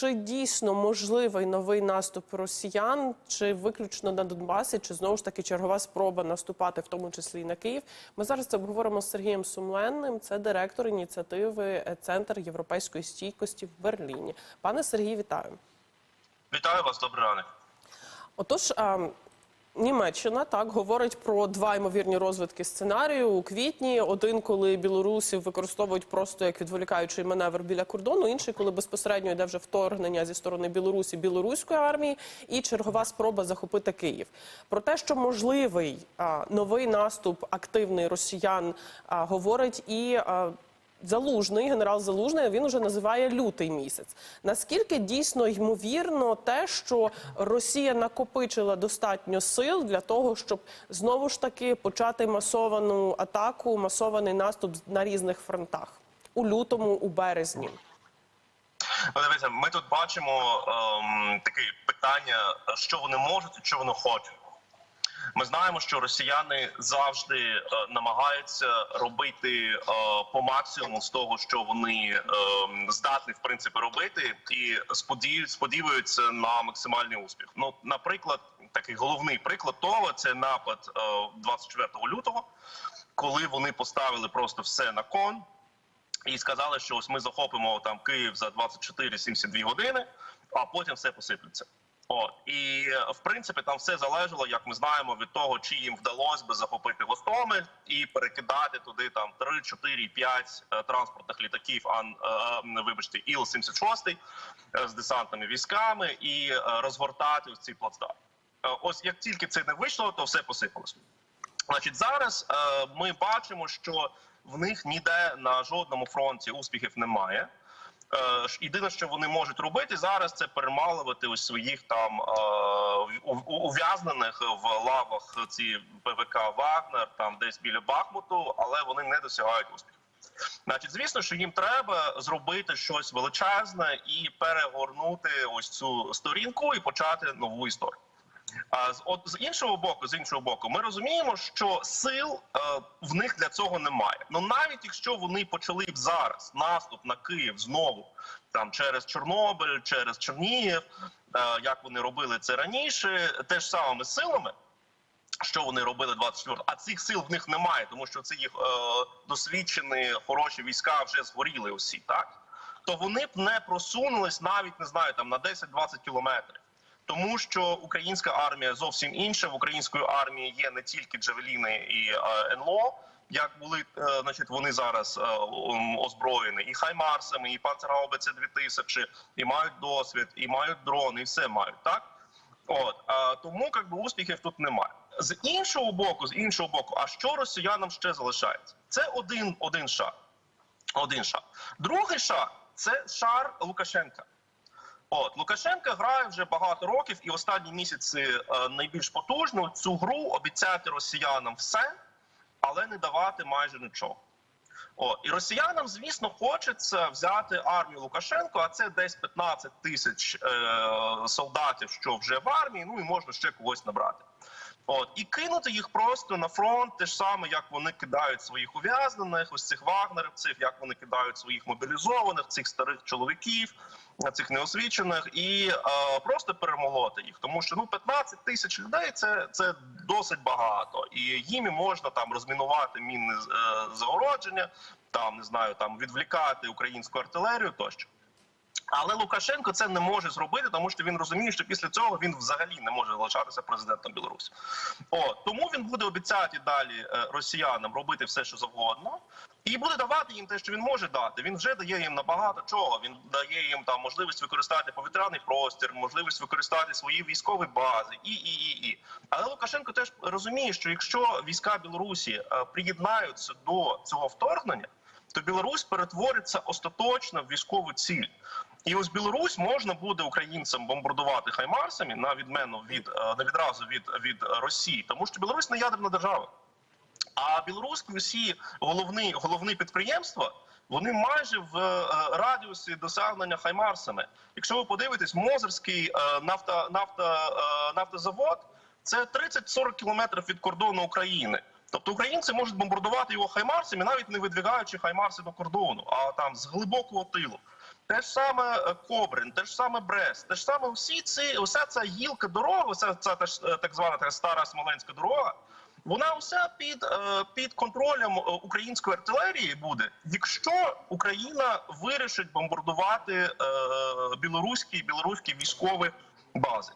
чи дійсно можливий новий наступ росіян, чи виключно на Донбасі, чи знову ж таки чергова спроба наступати, в тому числі і на Київ? Ми зараз це обговоримо з Сергієм Сумленним. Це директор ініціативи е, Центр європейської стійкості в Берліні. Пане Сергій, вітаю. Вітаю вас, добрий ранок. Отож, а, Німеччина так говорить про два ймовірні розвитки сценарію у квітні. Один, коли білорусів використовують просто як відволікаючий маневр біля кордону, інший, коли безпосередньо йде вже вторгнення зі сторони Білорусі білоруської армії і чергова спроба захопити Київ. Про те, що можливий а, новий наступ активний росіян, а, говорить і. А, Залужний, генерал Залужний, він уже називає лютий місяць. Наскільки дійсно ймовірно те, що Росія накопичила достатньо сил для того, щоб знову ж таки почати масовану атаку, масований наступ на різних фронтах у лютому, у березні? Дивіться, ми тут бачимо ем, таке питання, що вони можуть і що вони хочуть. Ми знаємо, що росіяни завжди е, намагаються робити е, по максимуму з того, що вони е, здатні в принципі робити, і сподів- сподіваються на максимальний успіх. Ну, наприклад, такий головний приклад того це напад е, 24 лютого, коли вони поставили просто все на кон. І сказали, що ось ми захопимо там Київ за 24-72 години, а потім все посиплеться. От і е, в принципі там все залежало, як ми знаємо, від того, чи їм вдалося би захопити Гостомель і перекидати туди там 3, 4, 5 е, транспортних літаків. Ан е, е, вибачте, іл 76 е, з десантними військами і розгортати ці плацдарм. Е, Ось як тільки це не вийшло, то все посипалось. Значить, зараз ми бачимо, що в них ніде на жодному фронті успіхів немає. Е, єдине, що вони можуть робити зараз, це перемалувати ось своїх там е, ув'язнених в лавах ці ПВК Вагнер, там десь біля Бахмуту, але вони не досягають успіху. Значить, звісно, що їм треба зробити щось величезне і перегорнути ось цю сторінку і почати нову історію. А з от з іншого боку, з іншого боку, ми розуміємо, що сил е, в них для цього немає. Ну навіть якщо вони почали б зараз наступ на Київ знову там через Чорнобиль, через Чернігів, е, як вони робили це раніше, теж самими силами. Що вони робили 24 а цих сил в них немає, тому що це їх е, досвідчені хороші війська вже згоріли усі, так то вони б не просунулись навіть не знаю там на 10-20 кілометрів. Тому що українська армія зовсім інша. В української армії є не тільки Джавеліни і е, НЛО, як були е, значить, вони зараз е, озброєні і Хаймарсами, і Панцергаубице 2000, і мають досвід, і мають дрони, і все мають так. От а, тому якби успіхів тут немає. З іншого боку, з іншого боку, а що росіянам ще залишається? Це один, один шаг. Один шаг. Другий шаг це шар Лукашенка. От Лукашенко грає вже багато років, і останні місяці е, найбільш потужно цю гру обіцяти росіянам все, але не давати майже нічого. О, і росіянам, звісно, хочеться взяти армію Лукашенко, а це десь 15 тисяч е, солдатів, що вже в армії. Ну і можна ще когось набрати. От і кинути їх просто на фронт, те ж саме, як вони кидають своїх ув'язнених, ось цих вагнерівців, як вони кидають своїх мобілізованих, цих старих чоловіків, цих неосвічених, і е, просто перемолоти їх. Тому що ну 15 тисяч людей це, це досить багато, і їм можна там розмінувати мінне е, загородження, там не знаю, там відвлікати українську артилерію тощо. Але Лукашенко це не може зробити, тому що він розуміє, що після цього він взагалі не може залишатися президентом Білорусі. О тому він буде обіцяти далі е, росіянам робити все, що завгодно, і буде давати їм те, що він може дати. Він вже дає їм набагато чого. Він дає їм там можливість використати повітряний простір, можливість використати свої військові бази, і і і і. Але Лукашенко теж розуміє, що якщо війська Білорусі е, приєднаються до цього вторгнення, то Білорусь перетвориться остаточно в військову ціль. І ось Білорусь можна буде українцям бомбардувати хаймарсами на відміну від е, на відразу від, від Росії, тому що Білорусь не ядерна держава. А білоруські усі головні головні підприємства вони майже в е, радіусі досягнення хаймарсами. Якщо ви подивитесь, Мозерський е, нафта, нафта, е, нафтозавод це 30-40 кілометрів від кордону України. Тобто українці можуть бомбардувати його хаймарсами, навіть не видвигаючи хаймарси до кордону, а там з глибокого тилу. Те ж саме е, Кобрин, те ж саме Брест, те ж саме всі ці, уся ця гілка дорога, уся ця е, так звана та стара смоленська дорога. Вона уся під, е, під контролем української артилерії буде, якщо Україна вирішить бомбардувати білоруські білоруські військові бази.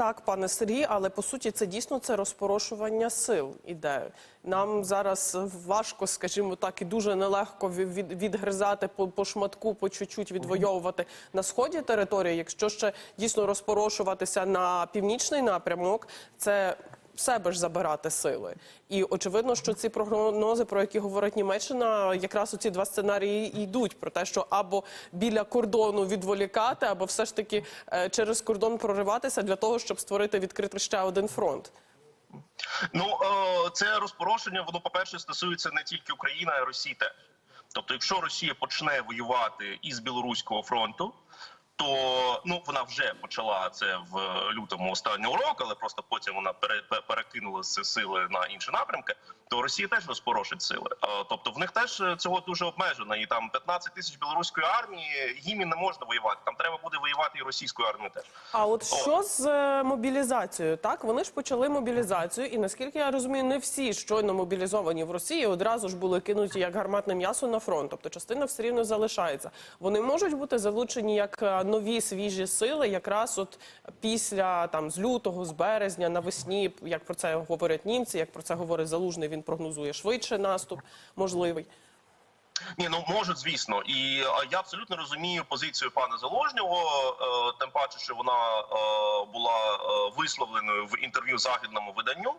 Так, пане Сергій, але по суті це дійсно це розпорошування сил іде. Нам зараз важко, скажімо так, і дуже нелегко ві- від, відгризати по, по шматку, по чуть-чуть відвоювати на сході території. Якщо ще дійсно розпорошуватися на північний напрямок, це себе ж забирати сили. І очевидно, що ці прогнози, про які говорить Німеччина, якраз оці два сценарії йдуть про те, що або біля кордону відволікати, або все ж таки е, через кордон прориватися для того, щоб створити відкрити ще один фронт. Ну е, це розпорошення, воно по перше стосується не тільки України, а й Росії теж. Тобто, якщо Росія почне воювати із білоруського фронту, то ну вона вже почала це в лютому останнього року, але просто потім вона пере, перекинула сили на інші напрямки. То Росія теж розпорошить сили. Тобто в них теж цього дуже обмежено. І там 15 тисяч білоруської армії їм і не можна воювати. Там треба буде воювати і російською армією теж. А от що з е, мобілізацією? Так вони ж почали мобілізацію, і наскільки я розумію, не всі щойно мобілізовані в Росії одразу ж були кинуті як гарматне м'ясо на фронт. Тобто частина все рівно залишається. Вони можуть бути залучені як е, нові свіжі сили, якраз от після там з лютого, з березня, навесні, як про це говорять німці, як про це говорить залужний. Він прогнозує швидше наступ можливий. Ні, ну можуть, звісно, і я абсолютно розумію позицію пана Заложнього. е, Тим паче, що вона е, була е, висловленою в інтерв'ю західному виданню.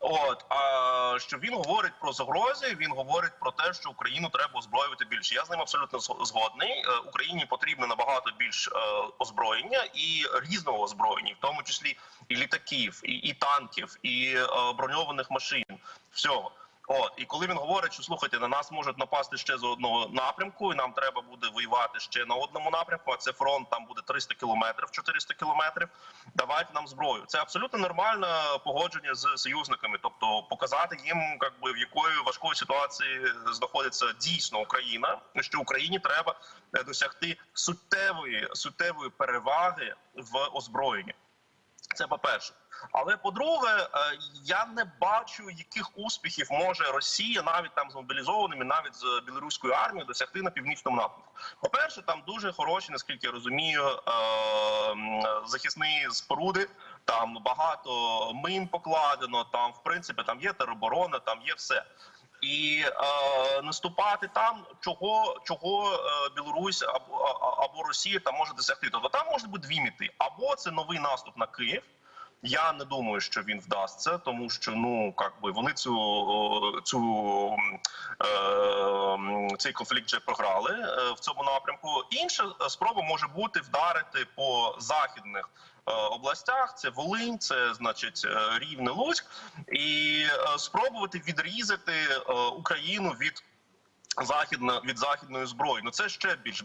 От а що він говорить про загрози, він говорить про те, що Україну треба озброювати більше. Я з ним абсолютно згодний. Е, Україні потрібно набагато більш е, озброєння і різного озброєння, в тому числі і літаків, і, і танків, і е, броньованих машин. Всього. От і коли він говорить, що слухайте, на нас можуть напасти ще з одного напрямку, і нам треба буде воювати ще на одному напрямку. А це фронт там буде 300 кілометрів, 400 кілометрів. Давайте нам зброю. Це абсолютно нормальне погодження з союзниками, тобто показати їм, як би в якої важкої ситуації знаходиться дійсно Україна, що Україні треба е, досягти суттєвої суттєвої переваги в озброєнні. Це по перше. Але по-друге, е, я не бачу, яких успіхів може Росія навіть там з мобілізованими, навіть з білоруською армією досягти на північному напрямку. По перше, там дуже хороші, наскільки я розумію, е, захисні споруди. Там багато мин покладено. Там, в принципі, там є тероборона, там є все. І е, наступати там, чого чого е, Білорусь або, або Росія там може досягти. Тобто там може бути дві мети. Або це новий наступ на Київ. Я не думаю, що він вдасться, тому що ну як би вони цю цю е, цей конфлікт вже програли е, в цьому напрямку. Інша спроба може бути вдарити по західних е, областях. Це Волинь, це значить е, Рівне, Луцьк, і спробувати відрізати Україну від західна від західної зброї. Ну це ще більш.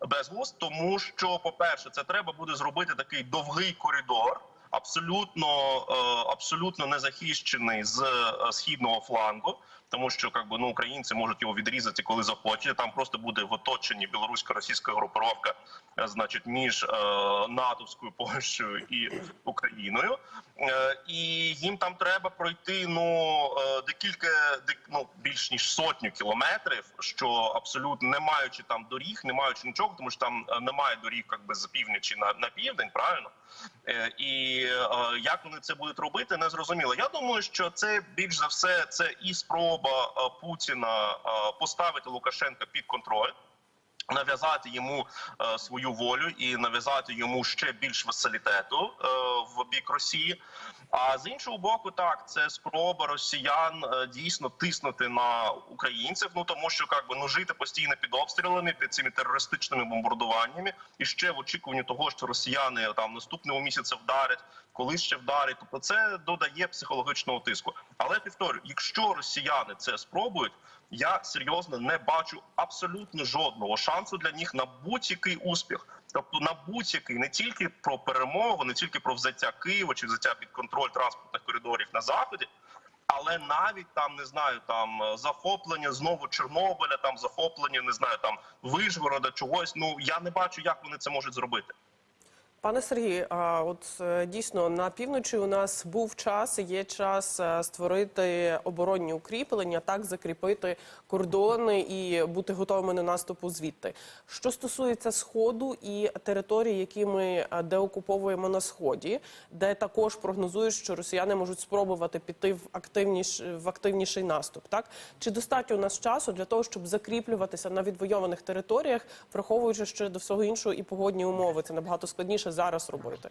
Безглузд, тому що, по-перше, це треба буде зробити такий довгий коридор, абсолютно е, абсолютно не захищений з е, східного флангу, тому що як би, ну, українці можуть його відрізати, коли захочуть. Там просто буде в оточенні білорусько-російська групировка, е, значить, між е, натовською Польщею і Україною. Е, і їм там треба пройти ну е, декілька дек- ну, більш ніж сотню кілометрів, що абсолютно не маючи там доріг, не маючи нічого, тому що там е, немає доріг, якби з півночі на, на південь, правильно. І е, як вони це будуть робити, не зрозуміло. Я думаю, що це більш за все це і спроба е, Путіна е, поставити Лукашенка під контроль. Нав'язати йому е, свою волю і нав'язати йому ще більш васалітету е, в бік Росії. А з іншого боку, так це спроба росіян е, дійсно тиснути на українців. Ну тому що як ну жити постійно під обстрілами, під цими терористичними бомбардуваннями, і ще в очікуванні того, що росіяни там наступного місяця вдарять, коли ще вдарять. Тобто це додає психологічного тиску. Але повторю, якщо росіяни це спробують. Я серйозно не бачу абсолютно жодного шансу для них на будь-який успіх. Тобто на будь-який не тільки про перемогу, не тільки про взяття Києва чи взяття під контроль транспортних коридорів на заході, Але навіть там не знаю, там е, захоплення знову Чорнобиля, там захоплення, не знаю, там Вишгорода, чогось. Ну я не бачу, як вони це можуть зробити. Пане Сергію, а от е, дійсно на півночі у нас був час, є час е, створити оборонні укріплення, так закріпити кордони і бути готовими на наступу звідти. Що стосується сходу і територій, які ми е, деокуповуємо на сході, де також прогнозують, що росіяни можуть спробувати піти в активніш в активніший наступ. Так чи достатньо у нас часу для того, щоб закріплюватися на відвойованих територіях, враховуючи ще до всього іншого і погодні умови? Це набагато складніше зараз робити.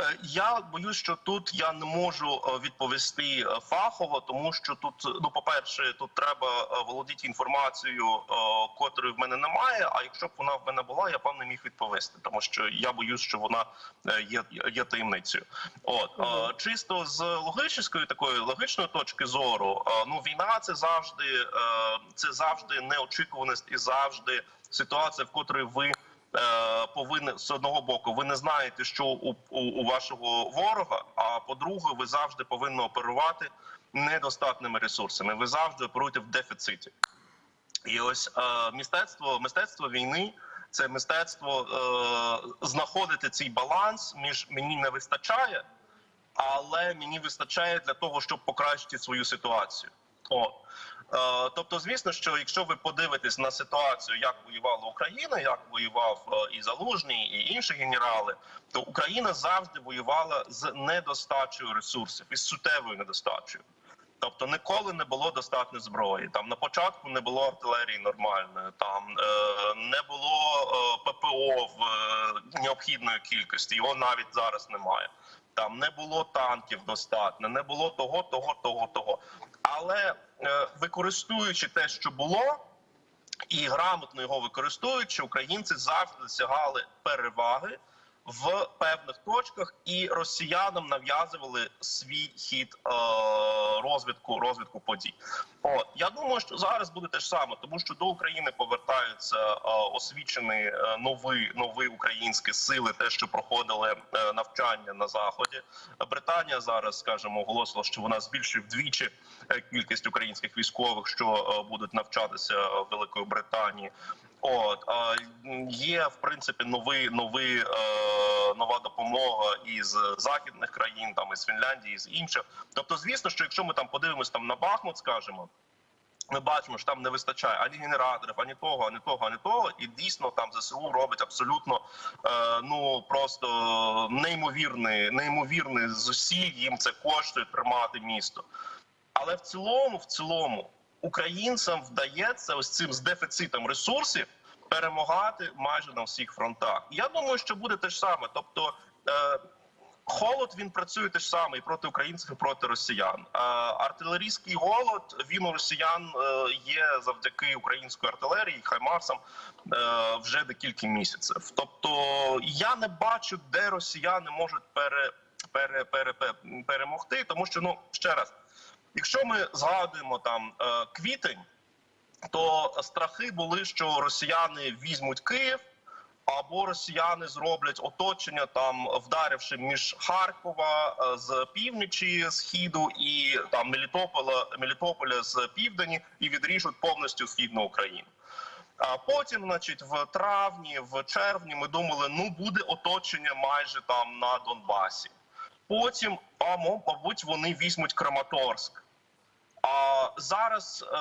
Е, Я боюсь, що тут я не можу е, відповісти е, фахово, тому що тут, ну, по-перше, тут треба володіти інформацією, котрої в мене немає. А якщо б вона в мене була, я б не міг відповісти, тому що я боюсь, що вона є, є таємницею. От е, чисто з логічної такої логічної точки зору, ну війна це завжди це завжди неочікуваність і завжди ситуація, в котрій ви е, повинні з одного боку, ви не знаєте, що у, у, у вашого ворога. А по-друге, ви завжди повинні оперувати недостатними ресурсами. Ви завжди оперуєте в дефіциті. І ось е, мистецтво, мистецтво війни. Це мистецтво е, знаходити цей баланс між мені не вистачає, але мені вистачає для того, щоб покращити свою ситуацію. О. Е, тобто, звісно, що якщо ви подивитесь на ситуацію, як воювала Україна, як воював е, і Залужний, і інші генерали, то Україна завжди воювала з недостачею ресурсів із суттєвою недостачею. Тобто ніколи не було достатньо зброї. Там на початку не було артилерії нормальної, там е, не було е, ППО в е, необхідної кількості. Його навіть зараз немає. Там не було танків достатньо, не було того, того, того, того. Але е, використовуючи те, що було, і грамотно його використовуючи, українці завжди досягали переваги в певних точках, і росіянам нав'язували свій хід е, розвитку розвитку подій. От я думаю, що зараз буде те ж саме, тому що до України повертаються е, освічені е, нові нові українські сили, те, що проходили е, навчання на заході. Британія зараз, скажімо, оголосила, що вона збільшує вдвічі е, кількість українських військових, що е, будуть навчатися в Великої Британії. От є в принципі новий новий е, нова допомога із західних країн, там із Фінляндії, з інших. Тобто, звісно, що якщо ми там подивимось там на Бахмут, скажімо. Ми бачимо, що там не вистачає ані генераторів, ані того, ані того, ані того. І дійсно там ЗСУ робить абсолютно е, ну просто неймовірний, неймовірний зусиль. Їм це коштує тримати місто. Але в цілому, в цілому, українцям вдається ось цим з дефіцитом ресурсів перемагати майже на всіх фронтах. Я думаю, що буде те ж саме. Тобто, е, холод він працює те ж саме і проти українців, і проти росіян. Е, артилерійський голод він у росіян е, є завдяки української артилерії, хаймарсам вже декілька місяців. Тобто я не бачу, де росіяни можуть пере, пере, пере, пере, перемогти, тому що ну ще раз. Якщо ми згадуємо там е, квітень, то страхи були, що росіяни візьмуть Київ, або росіяни зроблять оточення, там вдаривши між Харкова е, з півночі східу і там Мелітополя, Мелітополя з південі, і відріжуть повністю східну Україну. А потім, значить, в травні, в червні, ми думали, ну буде оточення майже там на Донбасі. Потім, а мабуть, вони візьмуть Краматорськ. А зараз е,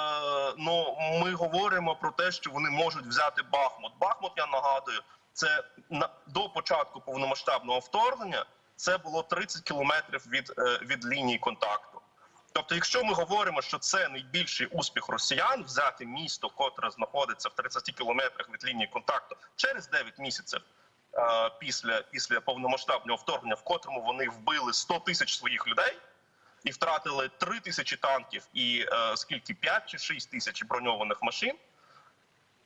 ну ми говоримо про те, що вони можуть взяти Бахмут. Бахмут, я нагадую, це на до початку повномасштабного вторгнення. Це було 30 кілометрів від, е, від лінії контакту. Тобто, якщо ми говоримо, що це найбільший успіх росіян взяти місто, котре знаходиться в 30 кілометрах від лінії контакту через 9 місяців після, після повномасштабного вторгнення, в котрому вони вбили 100 тисяч своїх людей і втратили 3 тисячі танків і е, скільки 5 чи 6 тисяч броньованих машин.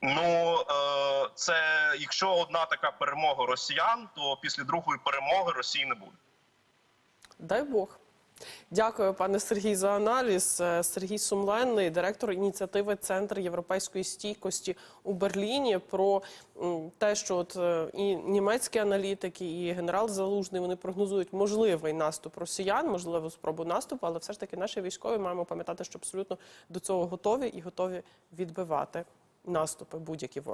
Ну е, це якщо одна така перемога росіян, то після другої перемоги Росії не буде. Дай Бог. Дякую, пане Сергій, за аналіз. Е, Сергій Сумленний, директор ініціативи Центр європейської стійкості у Берліні. Про те, що от е, і німецькі аналітики, і генерал Залужний вони прогнозують можливий наступ росіян, можливу спробу наступу, але все ж таки наші військові маємо пам'ятати, що абсолютно до цього готові і готові відбивати наступи будь-які ворог.